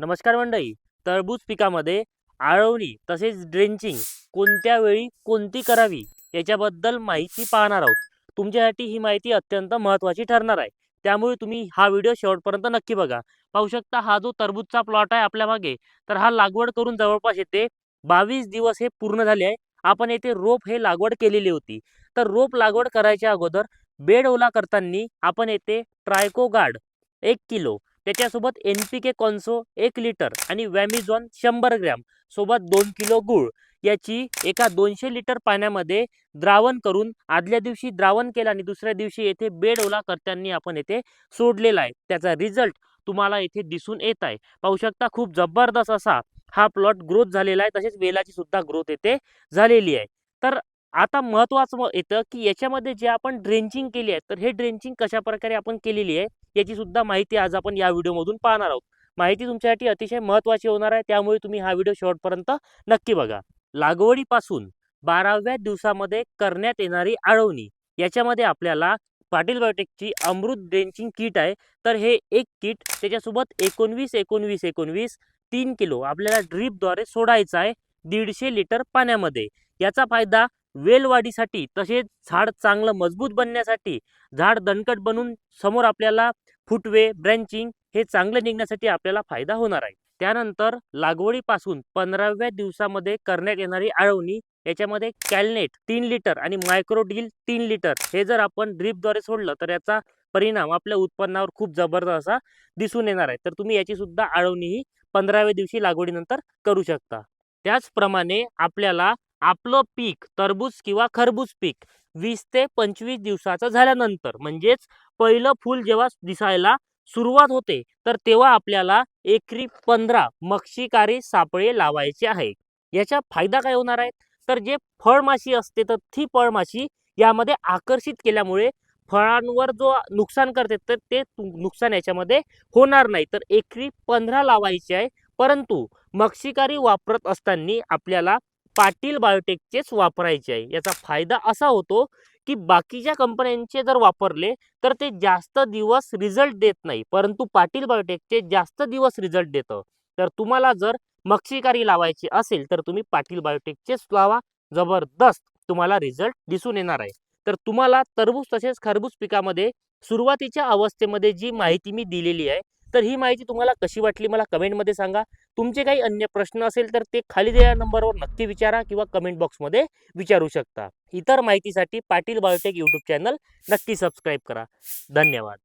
नमस्कार मंडळी. टरबूज पिकामध्ये आळवणी तसेच ड्रेंचिंग कोणत्या वेळी कोणती करावी याच्याबद्दल माहिती पाहणार आहोत. तुमच्यासाठी ही माहिती अत्यंत महत्त्वाची ठरणार आहे. त्यामुळे तुम्ही हा व्हिडिओ शेवटपर्यंत नक्की बघा. पाहू शकता हा जो टरबूजचा प्लॉट आहे आपल्या मागे तर हा लागवड करून जवळपास येते बावीस दिवस हे पूर्ण झाले आहे. आपण येथे रोप हे लागवड केलेली होती. तर रोप लागवड करायच्या अगोदर बेड ओला करताना आपण येथे ट्रायको गार्ड एक किलो त्याच्यासोबत एन पी के कॉन्सो एक लिटर आणि वॅमिझॉन शंभर ग्रॅम सोबत दोन किलो गूळ. याची एका दोनशे लिटर पाण्यामध्ये द्रावण करून आदल्या दिवशी द्रावण केलं आणि दुसऱ्या दिवशी येथे बेड ओला करताना आपण येथे सोडलेला आहे. त्याचा रिझल्ट तुम्हाला येथे दिसून येत आहे. पाहू शकता खूप जबरदस्त असा हा प्लॉट ग्रोथ झालेला आहे. तसेच वेलाची सुद्धा ग्रोथ येथे झालेली आहे. तर आता महत्त्वाचं येतं की याच्यामध्ये जे आपण ड्रेंचिंग केली आहे तर हे ड्रेंचिंग कशा प्रकारे आपण केलेली आहे? याची सुद्धा माहिती आज आपण या व्हिडिओमधून पाहणार आहोत. माहिती तुमच्यासाठी अतिशय महत्त्वाची होणार आहे त्यामुळे तुम्ही हा व्हिडिओ शेवटपर्यंत नक्की बघा. लागवडीपासून बाराव्या दिवसामध्ये करण्यात येणारी आळवणी याच्यामध्ये आपल्याला पाटील बायोटेकची अमृत ड्रेंचिंग किट आहे. तर हे एक किट त्याच्यासोबत एकोणवीस एकोणवीस एकोणवीस तीन किलो आपल्याला ड्रीपद्वारे सोडायचं आहे दीडशे लिटर पाण्यामध्ये. याचा फायदा वेल वाढीसाठी तसेच झाड चांगलं मजबूत बनण्यासाठी झाड दणकट बनून समोर आपल्याला फुटवे ब्रँचिंग हे चांगलं निघण्यासाठी आपल्याला फायदा होणार आहे. त्यानंतर लागवडीपासून पंधराव्या दिवसामध्ये करण्यात येणारी आळवणी याच्यामध्ये कॅलनेट तीन लिटर आणि मायक्रोडील तीन लिटर हे जर आपण ड्रीपद्वारे सोडलं तर याचा परिणाम आपल्या उत्पन्नावर खूप जबरदस्त असा दिसून येणार आहे. तर तुम्ही याची सुद्धा आळवणी ही पंधराव्या दिवशी लागवडीनंतर करू शकता. त्याचप्रमाणे आपल्याला आपलं पीक टरबूज किंवा खरबूज पीक वीस ते पंचवीस दिवसाचं झाल्यानंतर. म्हणजेच पहिलं फूल जेव्हा दिसायला सुरुवात होते तर तेव्हा आपल्याला एकरी पंधरा मक्षिकारी सापळे लावायचे आहे याचा फायदा काय होणार आहे? तर जे फळमाशी असते तर ती फळमाशी यामध्ये आकर्षित केल्यामुळे फळांवर जो नुकसान करते तर ते तु- नुकसान याच्यामध्ये होणार नाही. तर एकरी पंधरा लावायचे आहे परंतु मक्षिकारी वापरत असताना आपल्याला पाटील बायोटेकचेच वापरायचे आहे. याचा फायदा असा होतो की बाकीच्या कंपन्यांचे जर वापरले तर ते जास्त दिवस रिझल्ट देत नाही. परंतु पाटील बायोटेकचे जास्त दिवस रिझल्ट देतं. तर तुम्हाला जर मक्षिकारी लावायची असेल तर तुम्ही पाटील बायोटेकचेच लावा. जबरदस्त तुम्हाला रिझल्ट दिसून येणार आहे. तर तुम्हाला टरबूज तसेच खरबूज पिकामध्ये सुरुवातीच्या अवस्थेमध्ये जी माहिती मी दिलेली आहे तर ही माहिती तुम्हाला कशी वाटली मला कमेंटमध्ये सांगा. तुमचे काही अन्य प्रश्न असेल तर ते खाली दिलेल्या नंबरवर नक्की विचारा किंवा कमेंट बॉक्समध्ये विचारू शकता. इतर माहितीसाठी पाटील बायोटेक यूट्यूब चॅनल नक्की सबस्क्राईब करा. धन्यवाद.